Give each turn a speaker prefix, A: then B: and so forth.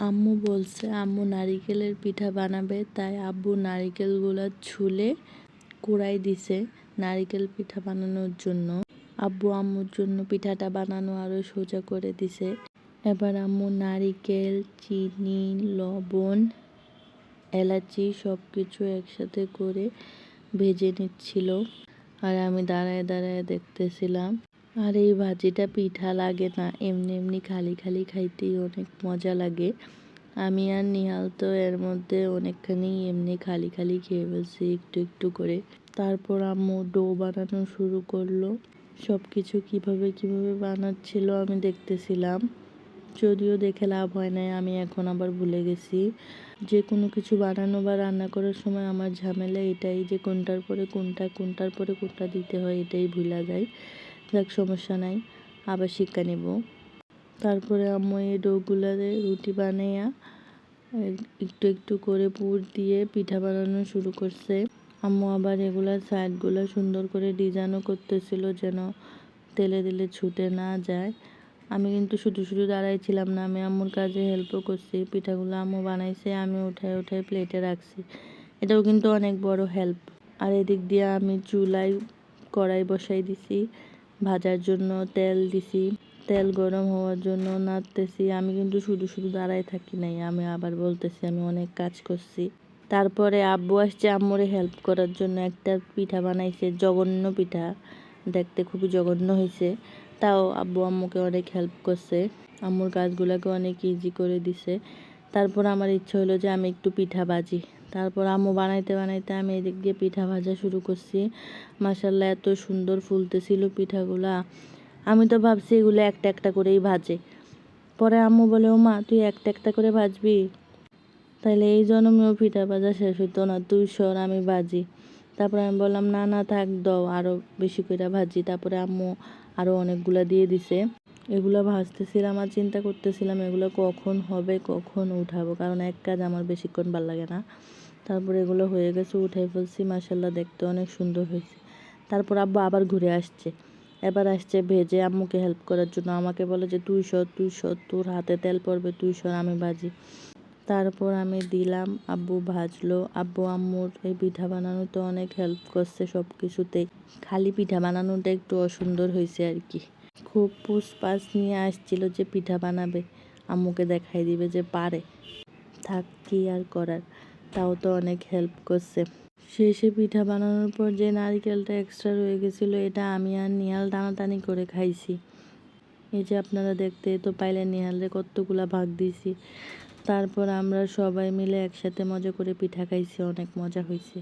A: আম্মু বলছে, আম্মু নারিকেলের পিঠা বানাবে, তাই আব্বু নারিকেলগুলো ছুলে কুড়াই দিছে নারিকেল পিঠা বানানোর জন্য। আব্বু আম্মুর জন্য পিঠাটা বানানো আরও সোজা করে দিছে। এবার আম্মু নারিকেল, চিনি, লবণ, এলাচি সব কিছু একসাথে করে ভেজে নিচ্ছিল। আর আমি দাঁড়ায় দাঁড়ায় দেখতেছিলাম। আর এই ভাজিটা পিঠা লাগে না। এমনি এমনি খালি খালি খাইতেই অনেক মজা লাগে। আমি আর নিহাল তো এর মধ্যে অনেকখানি এমনি খালি খালি খেয়ে ফেলছি একটু একটু করে। তারপর আম্মু ডো বানানো শুরু করল। সব কিছু কীভাবে কীভাবে বানাচ্ছিল আমি দেখতেছিলাম। যদিও দেখে লাভ হয় নাই, আমি এখন আবার ভুলে গেছি। যে কোনো কিছু বানানো বা রান্না করার সময় আমার ঝামেলা এটাই যে কোনটার পরে কোনটা, কোনটার পরে কোনটা দিতে হয় এটাই ভুলা যায়। যাক সমস্যা নাই, আবার শিক্ষা নেব। তারপরে আম্মু এই ডোগুলারে রুটি বানাইয়া একটু একটু করে পুর দিয়ে পিঠা বানানো শুরু করছে। আম্মু আবার এগুলার সাইডগুলো সুন্দর করে ডিজাইনও করতেছিল যেন তেলে দিলে ছুটে না যায়। আমি কিন্তু শুধু শুধু দাঁড়াইছিলাম না, আমি আম্মুর কাজে হেল্পও করছি। পিঠাগুলো আম্মু বানাইছে, আমি উঠায় উঠায় প্লেটে রাখছি। এটাও কিন্তু অনেক বড় হেল্প আর এদিক দিয়ে আমি চুলায় কড়াই বসাই দিছি। ভাজার জন্য তেল দিছি। তেল গরম হওয়ার জন্য নাড়তেছি। আমি কিন্তু শুধু শুধু দাঁড়ায় থাকি নাই। আমি আবার বলতেছি, আমি অনেক কাজ করছি। তারপরে আব্বু আসছে আম্মুরে হেল্প করার জন্য একটা পিঠা বানাইছে, জঘন্য পিঠা। দেখতে খুবই জঘন্য হয়েছে তাও আব্বু আম্মুকে অনেক হেল্প করছে। আম্মুর কাজগুলোকে অনেক ইজি করে দিছে। তারপর আমার ইচ্ছে হলো যে আমি একটু পিঠা বাজি তারপর আম্মু বানাইতে বানাইতে আমি এদিক দিয়ে পিঠা ভাজা শুরু করছি। মাসাল্লাহ এত সুন্দর ফুলতেছিল পিঠাগুলা। আমি তো ভাবছি এগুলো একটা একটা করেই ভাজে। পরে আম্মু বলে ও মা তুই একটা একটা করে ভাজবি? তাহলে এই জন্মেও পিঠা ভাজা শেষ হইতো না, তুই সর, আমি ভাজি। তারপরে আমি বললাম, না না, থাক, দাও আরও বেশি করে ভাজি। তারপরে আম্মু আরও অনেকগুলো দিয়ে দিছে। এগুলো ভাজতেছিলাম আর চিন্তা করতেছিলাম এগুলো কখন হবে, কখন উঠাবো। কারণ এক কাজ আমার বেশিক্ষণ ভালো লাগে না। তারপর এগুলো হয়ে গেছে, উঠাই ফেলছি। মাসাল্লাহ দেখতে অনেক সুন্দর হয়েছে। তারপর আব্বু আবার ঘুরে আসছে। এবার আসছে ভেজে আম্মুকে হেল্প করার জন্য। আমাকে বলে যে, তুই সর তুই সর, তোর হাতে তেল পড়বে, তুই সর, আমি বাজি তারপর আমি দিলাম, আব্বু ভাজলো। আব্বু, আম্মুর এই পিঠা বানানোতে অনেক হেল্প করছে সব কিছুতেই খালি পিঠা বানানোটা একটু অসুন্দর হয়েছে আর কি। খুব পুষপাস নিয়ে আসছিল যে পিঠা বানাবে। আম্মুকে দেখাই দিবে যে পারে। থাক, কি আর করার? তাও তো অনেক হেল্প করছে। শেষে পিঠা বানানোর পর যে নারিকেলটা এক্সট্রা রয়ে গেছিল, এটা আমি আর নিহাল টানাটানি করে খাইছি। এই যে আপনারা দেখতে তো পাইলে নিহালরে কতগুলা ভাগ দিয়েছি। তারপর আমরা সবাই মিলে একসাথে মজা করে পিঠা খাইছি, অনেক মজা হয়েছে